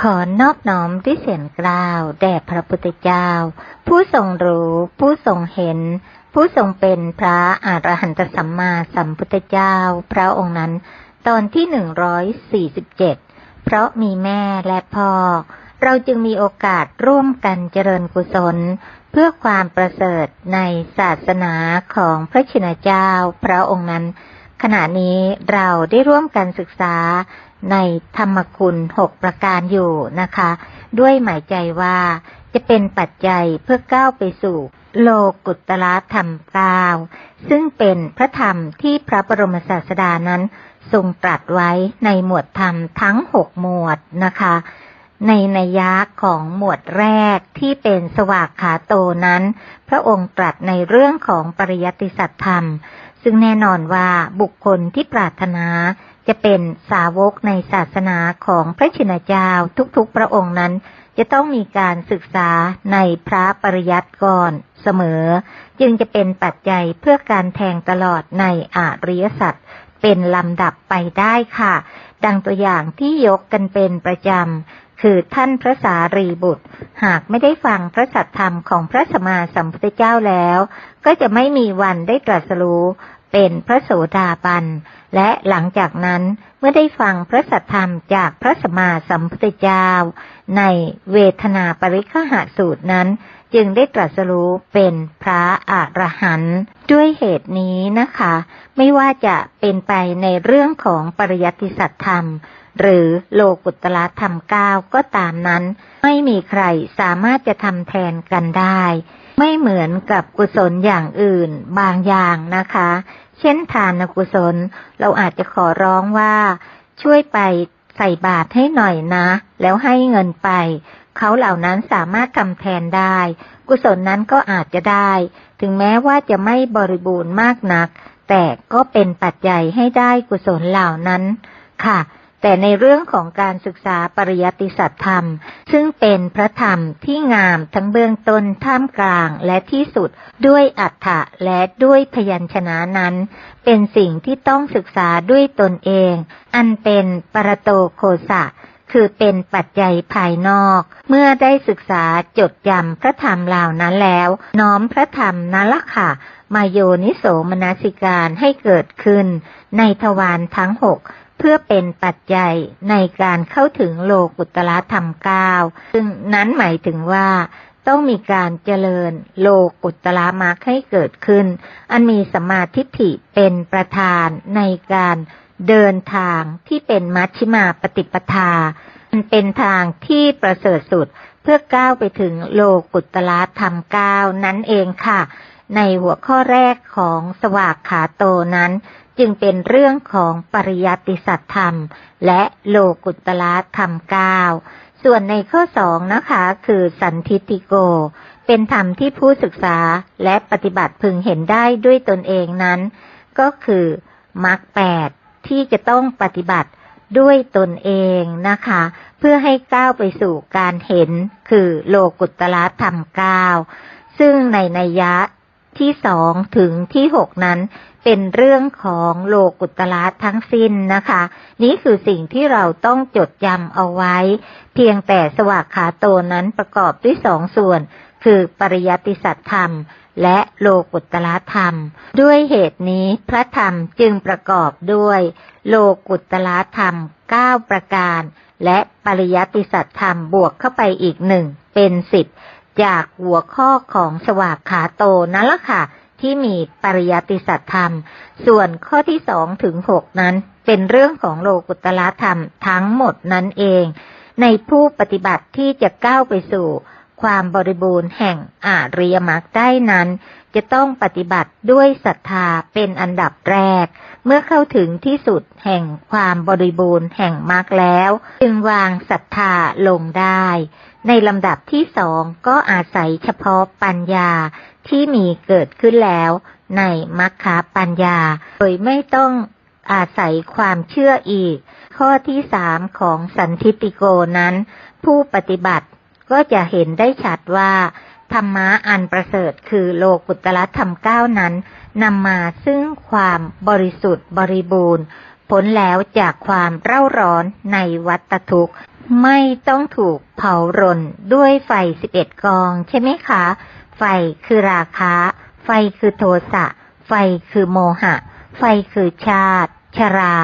ขอนอบน้อมด้วยเสียงกล่าว แด่พระพุทธเจ้า ผู้ทรงรู้ ผู้ทรงเห็น ผู้ทรงเป็นพระอรหันตสัมมาสัมพุทธเจ้า พระองค์นั้น ตอนที่หนึ่งร้อยสี่สิบเจ็ดเพราะมีแม่และพ่อ เราจึงมีโอกาสร่วมกันเจริญกุศล เพื่อความประเสริฐในศาสนาของพระชินเจ้า พระองค์นั้น ขณะนี้เราได้ร่วมกันศึกษาในธรรมคุณหกประการอยู่นะคะ ด้วยหมายใจว่าจะเป็นปัจจัยเพื่อก้าวไปสู่โลกุตตรธรรมก้าซึ่งเป็นพระธรรมที่พระบรมศาสดานั้นทรงตรัสไว้ในหมวดธรรมทั้งหกหมวดนะคะ ในนัยยะของหมวดแรกที่เป็นสวากขาโตนั้น พระองค์ตรัสในเรื่องของปริยติสัตธรรม ซึ่งแน่นอนว่าบุคคลที่ปรารถนาจะเป็นสาวกในศาสนาของพระชินเจ้าทุกๆพระองค์นั้น จะต้องมีการศึกษาในพระปริยัติก่อนเสมอ จึงจะเป็นปัจจัยเพื่อการแทงตลอดในอาริยสัจเป็นลำดับไปได้ค่ะ ดังตัวอย่างที่ยกกันเป็นประจำ คือท่านพระสารีบุตร หากไม่ได้ฟังพระสัทธรรมของพระสมมาสัมพุทธเจ้าแล้ว ก็จะไม่มีวันได้ตรัสรู้ เป็นพระโสดาบัน และหลังจากนั้นเมื่อได้ฟังพระสัทธรรมจากพระสมมาสัมพุทธเจ้า ในเวทนาปริคหาสูตรนั้น จึงได้ตรัสรู้เป็นพระอรหันต์ด้วยเหตุนี้นะคะ ไม่ว่าจะเป็นไปในเรื่องของปริยัติสัตธรรม หรือโลกุตตรธรรมเก้าก็ตามนั้น ไม่มีใครสามารถจะทำแทนกันได้ ไม่เหมือนกับกุศลอย่างอื่นบางอย่างนะคะ เช่นทานกุศล เราอาจจะขอร้องว่า ช่วยไปใส่บาตรให้หน่อยนะ แล้วให้เงินไป เขาเหล่านั้นสามารถทำแทนได้ กุศลนั้นก็อาจจะได้ ถึงแม้ว่าจะไม่บริบูรณ์มากนัก แต่ก็เป็นปัจจัยให้ได้กุศลเหล่านั้นค่ะ แต่ในเรื่องของการศึกษาปริยัติสัตธรรม ซึ่งเป็นพระธรรมที่งามทั้งเบื้องต้นท่ามกลางและที่สุดด้วยอัฏฐะและด้วยพยัญชนะนั้น เป็นสิ่งที่ต้องศึกษาด้วยตนเอง อันเป็นปรโตโคสะคือเป็นปัจจัยภายนอก เมื่อได้ศึกษาจดจำพระธรรมเหล่านั้นแล้ว น้อมพระธรรมนั่นละค่ะ มาโยนิโสมนสิการให้เกิดขึ้น ในทวารทั้งหก พื่อเป็นปัจจัยในการเข้าถึงโลกุตละธรรมเก้าซึ่งนั้นหมายถึงว่าต้องมีการเจริญโลกุตละมรรคให้เกิดขึ้น อันมีสมาธิฐิเป็นประธานในการเดินทางที่เป็นมัชชิมาปฏิปทา มันเป็นทางที่ประเสริฐสุดเพื่อก้าวไปถึงโลกุตละธรรมเก้านั่นเองค่ะ ในหัวข้อแรกของสวากขาโตนั้น จึงเป็นเรื่องของปริยัติสัตธรรม และโลกุตละธรรมเก้าส่วนในข้อสองนะคะ คือสันทิติโก เป็นธรรมที่ผู้ศึกษาและปฏิบัติพึงเห็นได้ด้วยตนเองนั้น ก็คือมรรคแปดที่จะต้องปฏิบัติด้วยตนเองนะคะ เพื่อให้ก้าวไปสู่การเห็นคือโลกุตละธรรมเก้าซึ่งในนัยยะ ที่สองถึงที่หกนั้น เป็นเรื่องของโลกุตละทั้งสิ้นนะคะ นี่คือสิ่งที่เราต้องจดจำเอาไว้ เพียงแต่สวากขาโตนั้นประกอบด้วยสองส่วน คือปริยัติสัตธรรม และโลกุตละธรรม ด้วยเหตุนี้พระธรรมจึงประกอบด้วย โลกุตละธรรมเก้าประการ และปริยัติสัตธรรมบวกเข้าไปอีกหนึ่งเป็นสิบ จากหัวข้อของสวากขาโตนั่นละค่ะ ที่มีปริยัติสัตธรรม ส่วนข้อที่สองถึงหกนั้น เป็นเรื่องของโลกุตละธรรมทั้งหมดนั่นเอง ในผู้ปฏิบัติที่จะก้าวไปสู่ ความบริบูรณ์แห่งอาริยมรรคได้นั้น จะต้องปฏิบัติด้วยศรัทธาเป็นอันดับแรก เมื่อเข้าถึงที่สุดแห่งความบริบูรณ์แห่งมรรคแล้ว จึงวางศรัทธาลงได้ ในลำดับที่สองก็อาศัยเฉพาะปัญญาที่มีเกิดขึ้นแล้ว ในมัคคปัญญา โดยไม่ต้องอาศัยความเชื่ออีก ข้อที่สามของสันทิติโกนั้น ผู้ปฏิบัติ ก็จะเห็นได้ชัดว่า ธรรมะอันประเสริฐคือโลกุตละธรรมเก้านั้นนำมาซึ่งความบริสุทธิ์บริบูรณ์ผลแล้วจากความเร่าร้อนในวัตทุกข์ ไม่ต้องถูกเผารนด้วยไฟสิบเอ็ดกองใช่ไหมคะ ไฟคือราคะ ไฟคือโทสะ ไฟคือโมหะ ไฟคือชาติ ชรา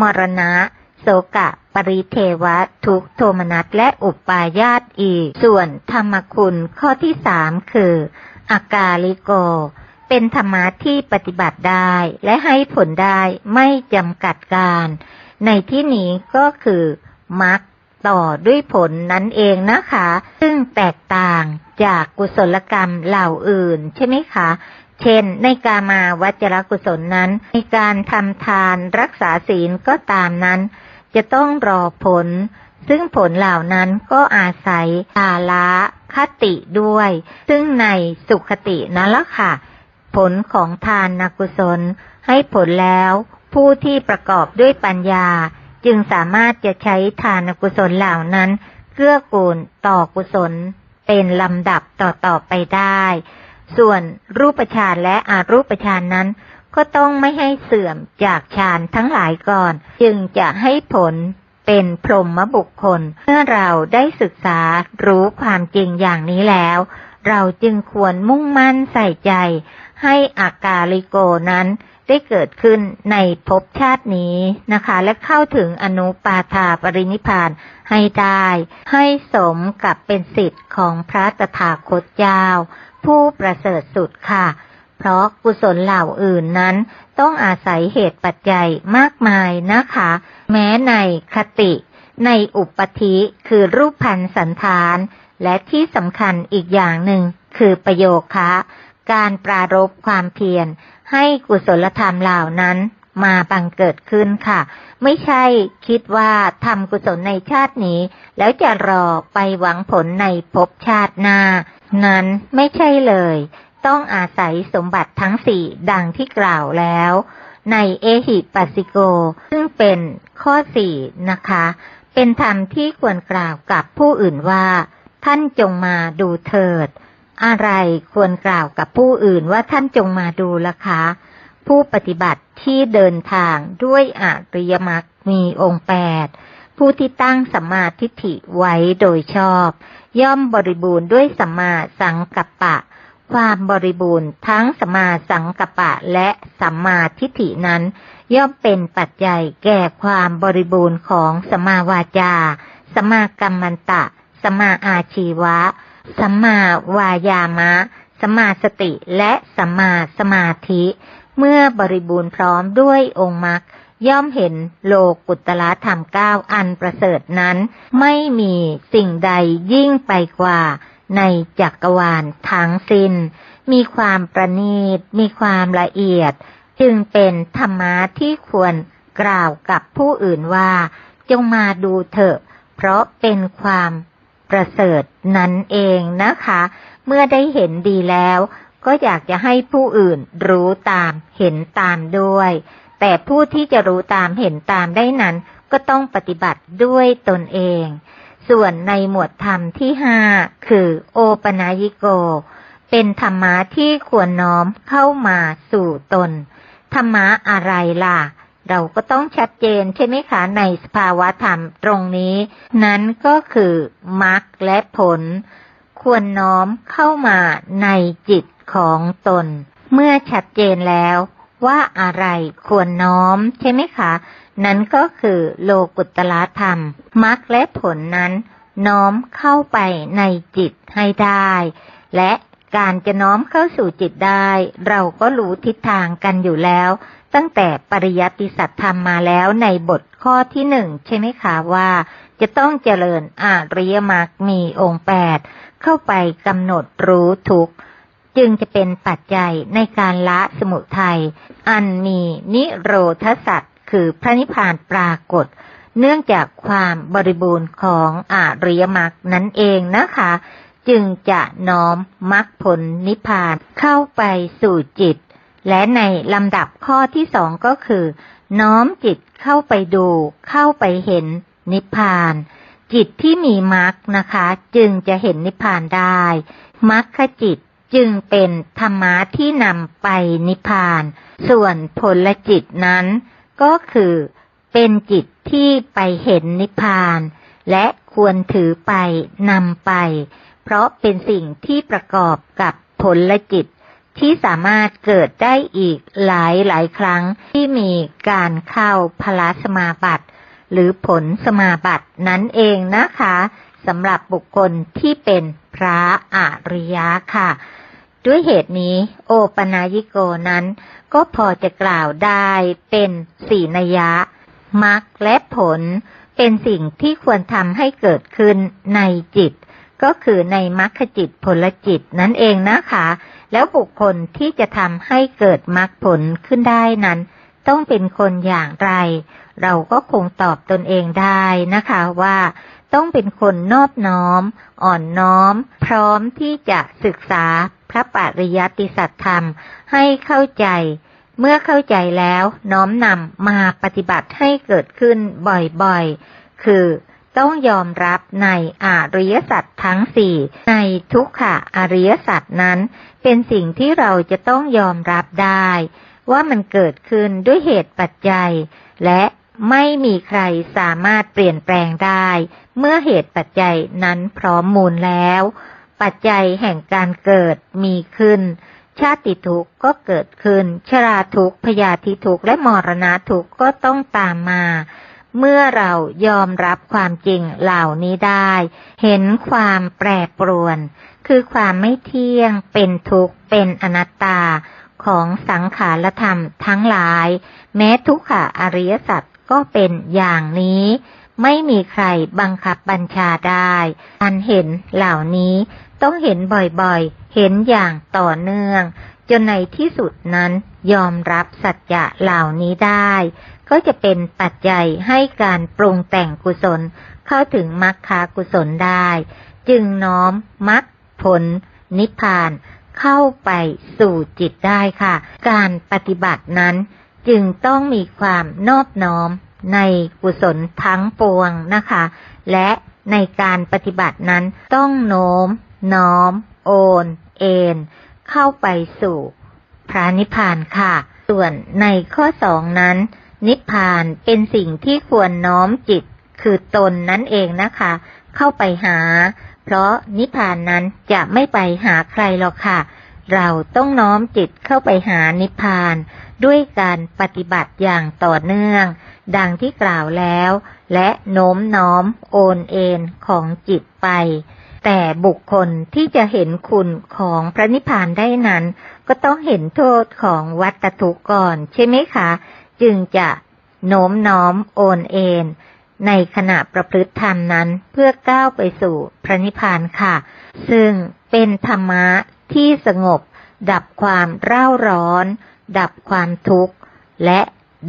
มรณะ โสกะ ปริเทวะทุกโทมนัสและอุปาญาตอีก ส่วนธรรมคุณข้อที่สามคืออากาลิโก เป็นธรรมะที่ปฏิบัติได้และให้ผลได้ไม่จำกัดการ ในที่นี้ก็คือมรรคต่อด้วยผลนั้นเองนะคะ ซึ่งแตกต่างจากกุศลกรรมเหล่าอื่นใช่ไหมคะ เช่น ในกามาวัจรกุศลนั้น ในการทำทานรักษาศีลก็ตามนั้น จะต้องรอผล ซึ่งผลเหล่านั้นก็อาศัยอาละคติด้วย ซึ่งในสุขตินั่นละค่ะ ผลของทานนกุศล ให้ผลแล้วผู้ที่ประกอบด้วยปัญญา จึงสามารถจะใช้ทานกุศลเหล่านั้นเกื้อกูลต่อกุศล เป็นลำดับต่อๆไปได้ ส่วนรูปฌานและอารูปฌานนั้น ก็ต้องไม่ให้เสื่อมจากฌานทั้งหลายก่อน จึงจะให้ผลเป็นพรหมบุคคล เมื่อเราได้ศึกษารู้ความจริงอย่างนี้แล้ว เราจึงควรมุ่งมั่นใส่ใจ ให้อากาลิโกนั้นได้เกิดขึ้นในภพชาตินี้นะคะ และเข้าถึงอนุปาทาปรินิพพานให้ได้ ให้สมกับเป็นสิทธิ์ของพระตถาคตเจ้า ผู้ประเสริฐสุดค่ะ เพราะกุศลเหล่าอื่นนั้น ต้องอาศัยเหตุปัจจัยมากมายนะคะ แม้ในคติ ในอุปธิคือรูปพันสันฐาน และที่สำคัญอีกอย่างหนึ่งคือประโยคะ การปรารบความเพียร ให้กุศลธรรมเหล่านั้นมาบังเกิดขึ้นค่ะ ไม่ใช่คิดว่าทำกุศลในชาตินี้ แล้วจะรอไปหวังผลในภพชาติหน้า นั้นไม่ใช่เลย ต้องอาศัยสมบัติทั้งสี่ดังที่กล่าวแล้ว ในเอหิปัสสิโก ซึ่งเป็นข้อสี่นะคะ เป็นธรรมที่ควรกล่าวกับผู้อื่นว่า ท่านจงมาดูเถิด อะไรควรกล่าวกับผู้อื่นว่าท่านจงมาดูล่ะคะ ผู้ปฏิบัติที่เดินทางด้วยอริยมรรคมีองค์แปดผู้ที่ตั้งสัมมาทิฏฐิไว้โดยชอบ ย่อมบริบูรณ์ด้วยสัมมาสังกัปปะ ความบริบูรณ์ทั้งสัมมาสังกัปปะและสัมมาทิฏฐินั้น ย่อมเป็นปัจจัยแก่ความบริบูรณ์ของสัมมาวาจาสัมมากัมมันตะสัมมาอาชีวะสัมมาวายามะสัมมาสติและสัมมาสมาธิ เมื่อบริบูรณ์พร้อมด้วยองค์มรรคย่อมเห็นโลกุตตละธรรมเก้าอันประเสริฐนั้น ไม่มีสิ่งใดยิ่งไปกว่า ในจักรวาลทั้งสิ้น มีความประณีต มีความละเอียด จึงเป็นธรรมะที่ควรกล่าวกับผู้อื่นว่า จงมาดูเถอะ เพราะเป็นความประเสริฐนั่นเองนะคะ เมื่อได้เห็นดีแล้ว ก็อยากจะให้ผู้อื่นรู้ตามเห็นตามด้วย แต่ผู้ที่จะรู้ตามเห็นตามได้นั้น ก็ต้องปฏิบัติด้วยตนเอง ส่วนในหมวดธรรมที่ห้าคือโอปนายิโก เป็นธรรมะที่ควรน้อมเข้ามาสู่ตน ธรรมะอะไรล่ะ เราก็ต้องชัดเจนใช่ไหมคะในสภาวะธรรมตรงนี้ นั้นก็คือมรรคและผล ควรน้อมเข้ามาในจิตของตน เมื่อชัดเจนแล้วว่าอะไรควรน้อมใช่ไหมคะ นั้นก็คือโลกุตตลธรรมมรรคและผลนั้น น้อมเข้าไปในจิตให้ได้ และการจะน้อมเข้าสู่จิตได้ เราก็รู้ทิศทางกันอยู่แล้ว ตั้งแต่ปริยัติสัตธรรมมาแล้วในบทข้อที่หนึ่งใช่ไหมคะว่า จะต้องเจริญอาริยมรรคมีองค์แปดเข้าไปกำหนดรู้ทุกข์จึงจะเป็นปัจจัยในการละสมุทัยอันมีนิโรธสัตว คือพระนิพพานปรากฏ เนื่องจากความบริบูรณ์ของอริยมรรคนั้นเองนะคะ จึงจะน้อมมรรคผลนิพพานเข้าไปสู่จิต และในลำดับข้อที่สองก็คือ น้อมจิตเข้าไปดู เข้าไปเห็นนิพพาน จิตที่มีมรรคนะคะ จึงจะเห็นนิพพานได้มรรคจิตจึงเป็นธรรมะที่นำไปนิพพาน ส่วนผลจิตนั้น ก็คือเป็นจิตที่ไปเห็นนิพพาน และควรถือไปนำไป เพราะเป็นสิ่งที่ประกอบกับผลละจิตที่สามารถเกิดได้อีกหลายหลายครั้งที่มีการเข้าพลาสมาบัติหรือผลสมาบัตินั่นเองนะคะสำหรับบุคคลที่เป็นพระอริยะค่ะ ด้วยเหตุนี้ โอปนายิโกนั้น ก็พอจะกล่าวได้เป็นสี่นัยยะมรรคและผล เป็นสิ่งที่ควรทำให้เกิดขึ้นในจิต ก็คือในมรรคจิตผลจิตนั่นเองนะคะ แล้วบุคคลที่จะทำให้เกิดมรรคผลขึ้นได้นั้น ต้องเป็นคนอย่างไร เราก็คงตอบตนเองได้นะคะว่าต้องเป็นคนนอบน้อม อ่อนน้อม พร้อมที่จะศึกษา พระปริยัติสัจธรรมให้เข้าใจ เมื่อเข้าใจแล้วน้อมนำมาปฏิบัติให้เกิดขึ้นบ่อยๆ คือต้องยอมรับในอริยสัจทั้งสี่ในทุกขะอริยสัจนั้น เป็นสิ่งที่เราจะต้องยอมรับได้ ว่ามันเกิดขึ้นด้วยเหตุปัจจัย และไม่มีใครสามารถเปลี่ยนแปลงได้ เมื่อเหตุปัจจัยนั้นพร้อมมูลแล้ว ปัจจัยแห่งการเกิดมีขึ้น ชาติทุกข์ก็เกิดขึ้น ชราทุกข์พยาธิทุกข์และมรณะทุกข์ก็ต้องตามมา เมื่อเรายอมรับความจริงเหล่านี้ได้ เห็นความแปรปรวน คือความไม่เที่ยง เป็นทุกข์ เป็นอนัตตาของสังขารธรรมทั้งหลาย แม้ทุกขะอริยสัจก็เป็นอย่างนี้ ไม่มีใครบังคับบัญชาได้การเห็นเหล่านี้ต้องเห็นบ่อยๆ เห็นอย่างต่อเนื่อง จนในที่สุดนั้นยอมรับสัจจะเหล่านี้ได้ ก็จะเป็นปัจจัยให้การปรุงแต่งกุศลเข้าถึงมรรคากุศลได้ จึงน้อมมรรคผล นิพพานเข้าไปสู่จิตได้ค่ะ การปฏิบัตินั้นจึงต้องมีความนอบน้อม ในกุศลทั้งปวงนะคะ และในการปฏิบัตินั้นต้องโน้ม น้อม โอน เอนเข้าไปสู่พระนิพพานค่ะ ส่วนในข้อสองนั้น นิพพานเป็นสิ่งที่ควรน้อมจิตคือตนนั่นเองนะคะ เข้าไปหา เพราะนิพพานนั้นจะไม่ไปหาใครหรอกค่ะ เราต้องน้อมจิตเข้าไปหานิพพาน ด้วยการปฏิบัติอย่างต่อเนื่อง ดังที่กล่าวแล้ว และโน้มน้อมโอนเอ็นของจิตไป แต่บุคคลที่จะเห็นคุณของพระนิพพานได้นั้น ก็ต้องเห็นโทษของวัฏทุก่อนใช่ไหมคะ จึงจะโน้มน้อมโอนเอ็นในขณะประพฤติธรรมนั้นเพื่อก้าวไปสู่พระนิพพานค่ะ ซึ่งเป็นธรรมะที่สงบ ดับความเร่าร้อน ดับความทุกข์ และ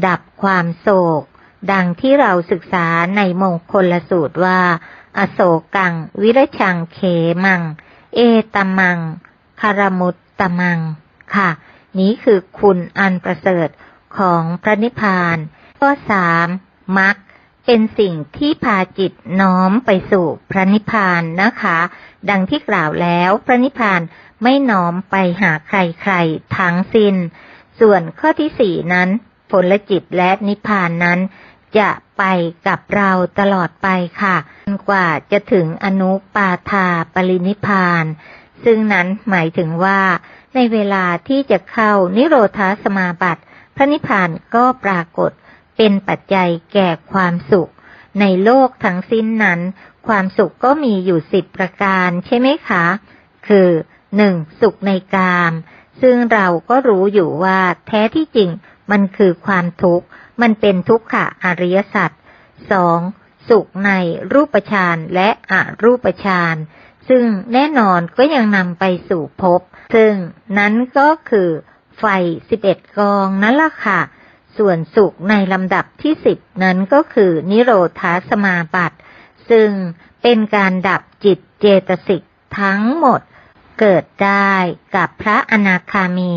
ดับความโศก ดังที่เราศึกษาในมงคลสูตรว่า อโศกัง วิรชังเขมัง เอตมังคารมุตตมัง ค่ะ นี้คือคุณอันประเสริฐของพระนิพพาน ข้อสามมรรคเป็นสิ่งที่พาจิตน้อมไปสู่พระนิพพานนะคะ ดังที่กล่าวแล้วพระนิพพานไม่น้อมไปหาใครๆทั้งสิน้น ส่วนข้อที่สี่นั้น ผลจิตและนิพพานนั้น จะไปกับเราตลอดไปค่ะจนกว่าจะถึงอนุปาทาปรินิพพาน ซึ่งนั้นหมายถึงว่า ในเวลาที่จะเข้านิโรธาสมาบัติ พระนิพพานก็ปรากฏเป็นปัจจัยแก่ความสุข ในโลกทั้งสิ้นนั้น ความสุขก็มีอยู่สิบประการใช่ไหมคะ คือหนึ่งสุขในกาม ซึ่งเราก็รู้อยู่ว่าแท้ที่จริง มันคือความทุกข์ มันเป็นทุกขะอริยสัจสองสุขในรูปฌานและอรูปฌานซึ่งแน่นอนก็ยังนำไปสู่ภพซึ่งนั้นก็คือไฟสิบเอ็ดกองนั่นละค่ะ ส่วนสุขในลำดับที่สิบนั้นก็คือนิโรธาสมาบัติ ซึ่งเป็นการดับจิตเจตสิกทั้งหมด เกิดได้กับพระอนาคามี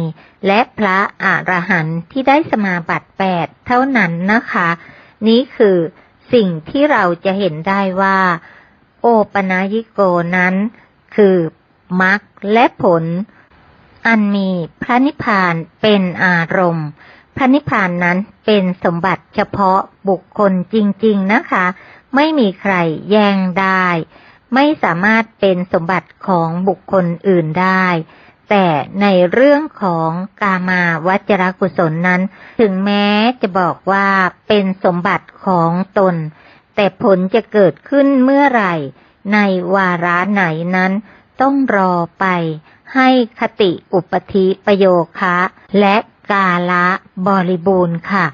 และพระอรหันต์ที่ได้สมาบัติแปดเท่านั้นนะคะ นี้คือสิ่งที่เราจะเห็นได้ว่า โอปนายิโกนั้น คือมรรคและผล อันมีพระนิพพานเป็นอารมณ์ พระนิพพานนั้นเป็นสมบัติเฉพาะบุคคลจริง ๆนะคะไไม่มีใครแย่งได้ ไม่สามารถเป็นสมบัติของบุคคลอื่นได้ แต่ในเรื่องของกามาวจรกุศลนั้น ถึงแม้จะบอกว่าเป็นสมบัติของตน แต่ผลจะเกิดขึ้นเมื่อไหร่ ในวาระไหนนั้น ต้องรอไป ให้คติอุปธิประโยคะ และกาละบริบูรณ์ค่ะ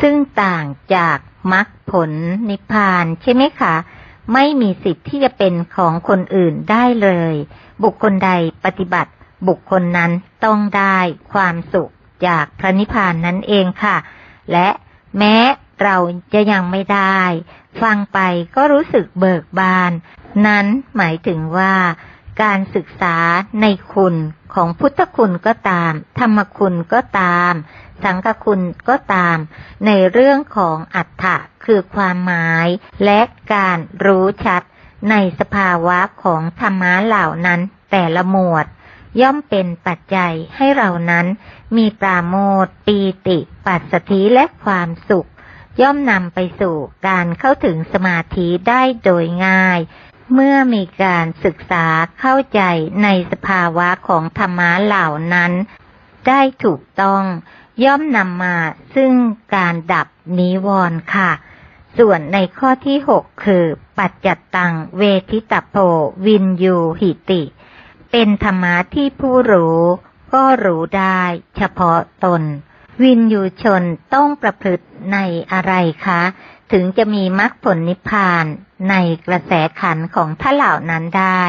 ซึ่งต่างจากมรรคผลนิพพานใช่ไหมคะ ไม่มีสิทธิ์ที่จะเป็นของคนอื่นได้เลย บุคคลใดปฏิบัติ บุคคลนั้นต้องได้ความสุขจากพระนิพพานนั่นเองค่ะ และแม้เราจะยังไม่ได้ ฟังไปก็รู้สึกเบิกบาน นั้นหมายถึงว่า การศึกษาในคุณ ของพุทธคุณก็ตาม ธรรมคุณก็ตาม สังฆคุณก็ตาม ในเรื่องของอัฏฐะคือความหมายและการรู้ชัด ในสภาวะของธรรมะเหล่านั้นแต่ละหมวด ย่อมเป็นปัจจัยให้เรานั้น มีปราโมทย์ปีติ ปัสสธิและความสุข ย่อมนำไปสู่การเข้าถึงสมาธิได้โดยง่าย เมื่อมีการศึกษาเข้าใจในสภาวะของธรรมะเหล่านั้น ได้ถูกต้องย่อมนำมาซึ่งการดับนิวรณ์ค่ะ ส่วนในข้อที่หกคือ ปัจจัตตังเวทิตโพวินยูหิติ เป็นธรรมะที่ผู้รู้ ก็รู้ได้เฉพาะตน วินยูชนต้องประพฤติในอะไรคะ ถึงจะมีมรรคผลนิพพานในกระแสขันของท่าเหล่านั้นได้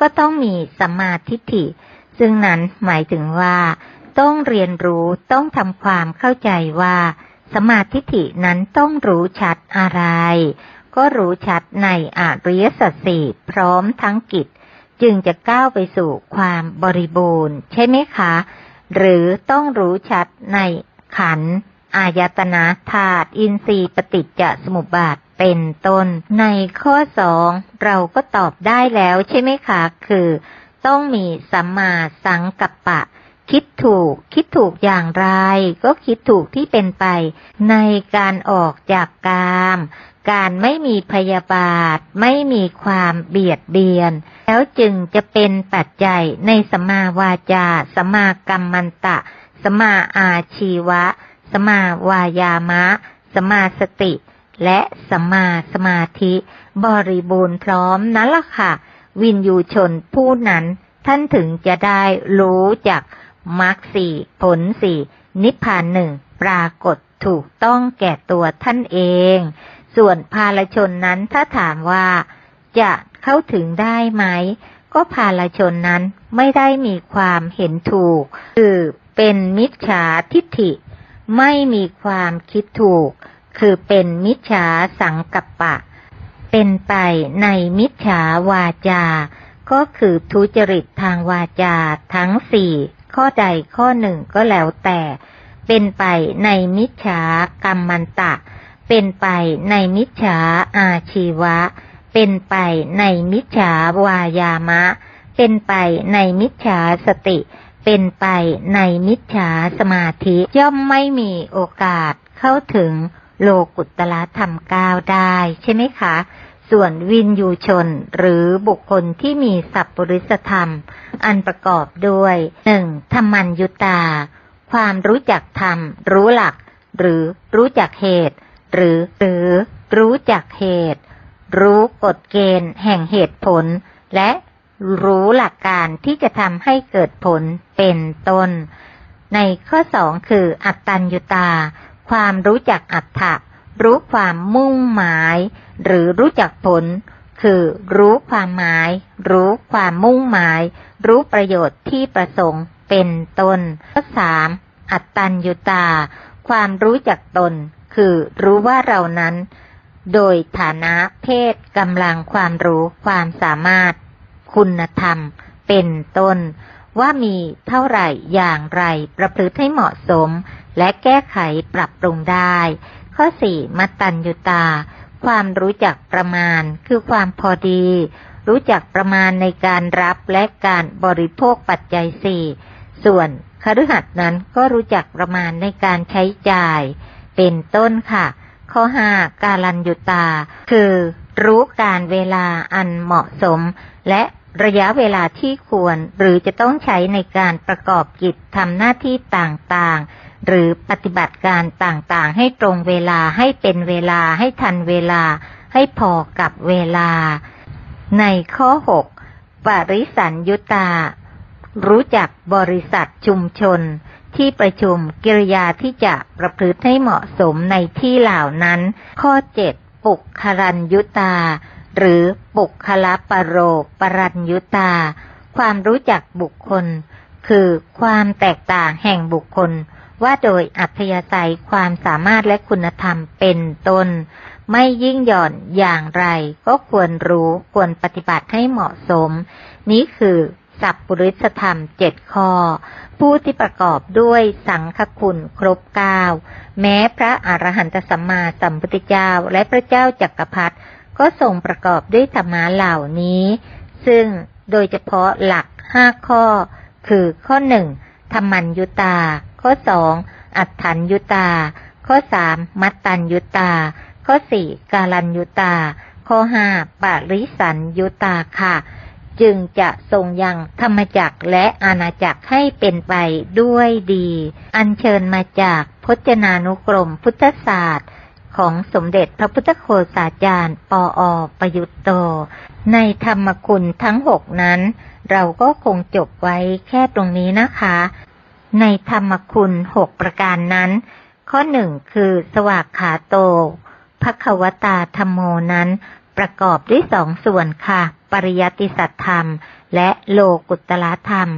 ก็ต้องมีสมาทิฐิ ซึ่งนั้นหมายถึงว่า ต้องเรียนรู้ต้องทำความเข้าใจว่า สมาทิฐินั้นต้องรู้ชัดอะไร ก็รู้ชัดในอริยสัจสี่พร้อมทั้งกิจ จึงจะก้าวไปสู่ความบริบูรณ์ ใช่ไหมคะ หรือต้องรู้ชัดในขันธ อายตนะธาตุอินทรีย์ปฏิจจสมุปบาทเป็นต้น ในข้อสองเราก็ตอบได้แล้วใช่ไหมคะ คือ ต้องมีสัมมาสังกัปปะ คิดถูก คิดถูกอย่างไร ก็คิดถูกที่เป็นไป ในการออกจากกาม การไม่มีพยาบาท ไม่มีความเบียดเบียน แล้วจึงจะเป็นปัจจัยในสมาวาจาสมากรรมมันตะสมาอาชีวะ สมาวายามะ สมาสติ และสมมาสมาธิ บริบูรณ์พร้อมนั่นละค่ะ วินยูชนผู้นั้นท่านถึงจะได้รู้จากมรรคสี่ผลสี่นิพพานหนึ่งปรากฏถูกต้องแก่ตัวท่านเอง ส่วนภาลชนนั้นถ้าถามว่า จะเข้าถึงได้ไหม ก็ภาลชนนั้นไม่ได้มีความเห็นถูก คือเป็นมิจฉาทิฏฐิ ไม่มีความคิดถูก คือเป็นมิจฉาสังกัปปะ เป็นไปในมิจฉาวาจา ก็คือทุจริตทางวาจาทั้งสี่ข้อใดข้อหนึ่งก็แล้วแต่ เป็นไปในมิจฉากรรมันตะ เป็นไปในมิจฉาอาชีวะ เป็นไปในมิจฉาวายามะ เป็นไปในมิจฉาสติ เป็นไปในมิจฉาสมาธิย่อมไม่มีโอกาสเข้าถึงโลกุตตรธรรมก้าวได้ใช่ไหมคะ ส่วนวินยูชนหรือบุคคลที่มีสัพปริสธรรม อันประกอบด้วยหนึ่งธรรมัญยุตา ความรู้จักธรรม รู้หลัก หรือรู้จักเหตุ หรือหรือรู้จักเหตุ รู้กฎเกณฑ์แห่งเหตุผล และ รู้หลักการที่จะทำให้เกิดผลเป็นต้น ในข้อสองคืออัตตัญญุตา ความรู้จักอัตถะรู้ความมุ่งหมาย หรือรู้จักผล คือรู้ความหมาย รู้ความมุ่งหมาย รู้ประโยชน์ที่ประสงค์เป็นต้น ข้อสามอัตตัญญุตา ความรู้จักตน คือรู้ว่าเรานั้น โดยฐานะเพศกำลังความรู้ความสามารถ คุณธรรม เป็นต้น ว่ามีเท่าไหร่อย่างไรประพฤติให้เหมาะสม และแก้ไขปรับปรุงได้ ข้อสี่มัตตัญญุตา ความรู้จักประมาณคือความพอดี รู้จักประมาณในการรับและการบริโภคปัจจัยสี่ส่วนคฤหัสถ์นั้นก็รู้จักประมาณในการใช้จ่าย เป็นต้นค่ะ ข้อห้าการัญยุตา คือ รู้การเวลาอันเหมาะสม และระยะเวลาที่ควร หรือจะต้องใช้ในการประกอบกิจทำหน้าที่ต่างๆ หรือปฏิบัติการต่างๆ ให้ตรงเวลาให้เป็นเวลาให้ทันเวลา ให้พอกับเวลา ในข้อ 6 ปริสัญยุตา รู้จักบริษัทชุมชนที่ประชุมกิริยาที่จะประพฤติให้เหมาะสมในที่เหล่านั้น ข้อ7 ปุกครัญยุตา หรือปุกคละปโรปรัญยุตา ความรู้จักบุคคล คือความแตกต่างแห่งบุคคล ว่าโดยอัธยาศัยความสามารถและคุณธรรมเป็นต้น ไม่ยิ่งหย่อนอย่างไรก็ควรรู้ควรปฏิบัติให้เหมาะสม นี้คือสัพปริสธรรมเจ็ดข้อ ผู้ที่ประกอบด้วยสังฆคุณครบเก้าแม้พระอรหันตสัมมาสัมพุทธเจ้าและพระเจ้าจักรพรรดิก็ทรงประกอบด้วยธรรมะเหล่านี้ ซึ่งโดยเฉพาะหลักห้าข้อ คือข้อหนึ่งธรรมัญยุตา ข้อสองอัฏฐัญยุตา ข้อสามมัตตัญยุตา ข้อสี่กาลัญยุตา ข้อห้าปาริสัญยุตาค่ะ จึงจะทรงยังธรรมจักรและอาณาจักรให้เป็นไปด้วยดี อัญเชิญมาจากพจนานุกรมพุทธศาสตร์ ของสมเด็จพระพุทธโฆษาจารย์ ปออประยุตโต ในธรรมคุณทั้งหกนั้น เราก็คงจบไว้แค่ตรงนี้นะคะ ในธรรมคุณหกประการนั้น ข้อหนึ่งคือสวากขาโตภควตาธรรมโมนั้นประกอบด้วยสองส่วนค่ะ ปริยัติสัตธรรม และโลกุตตลธรรม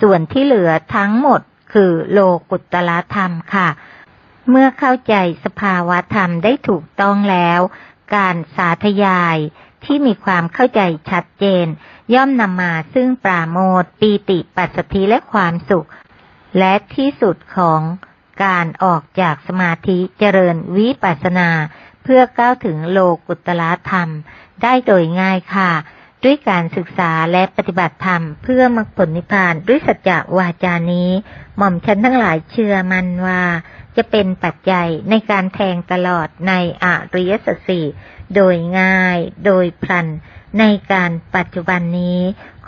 ส่วนที่เหลือทั้งหมดคือโลกุตตลธรรมค่ะ เมื่อเข้าใจสภาวะธรรมได้ถูกต้องแล้ว การสาธยายที่มีความเข้าใจชัดเจน ย่อมนำมาซึ่งปราโมทปีติปัสสธิและความสุข และที่สุดของการออกจากสมาธิเจริญวิปัสสนา เพื่อก้าวถึงโลกุตตลธรรม ได้โดยง่ายค่ะ ด้วยการศึกษาและปฏิบัติธรรมเพื่อมรรคผลนิพพานด้วยสัจจะวาจานี้ หม่อมฉันทั้งหลายเชื่อมันว่าจะเป็นปัจจัยในการแทงตลอดในอริยสัจสี่โดยง่ายโดยพลัน ในการปัจจุบันนี้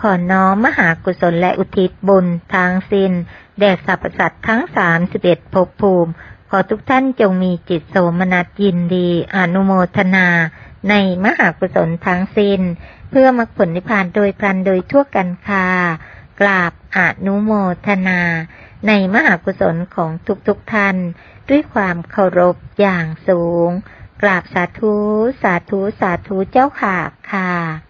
ขอน้อมมหากุศลและอุทิศบุญทางสิ้น แด่สรรพสัตว์ทั้งสามสิบเอ็ดภพภูมิ ขอทุกท่านจงมีจิตโสมนัสยินดี อนุโมทนา ในมหากุศลทั้งสิ้น เพื่อมรรคผลนิพพานโดยพลันโดยทั่วกันค่ะกราบอนุโมทนา ในมหากุศลของทุกๆทท่าน ด้วยความเคารพอย่างสูง กราบสาธุ สาธุ สาธุเจ้าค่ะค่ะ